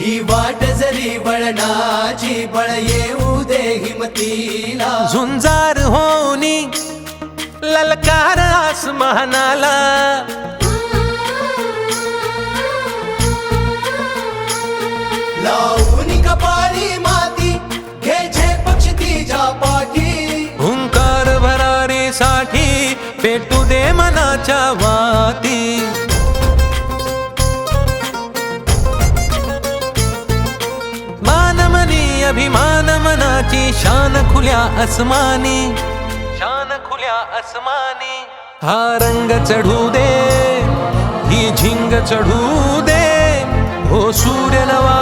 ही वाट जरी वळणाची बळ येऊ दे हिमतीला. झुंजार होनी ललकार आसमानाला. लावून कपाळी माती घे पक्ष तिच्या पाठी. हुंकार भरारीसाठी पेटू दे मनाच्या वाती. अभिमान मनाची शान खुल्या अस्मानी शान खुल्या अस्मानी हा रंग चढू दे ही झिंग चढू दे. हो सूर्य नवा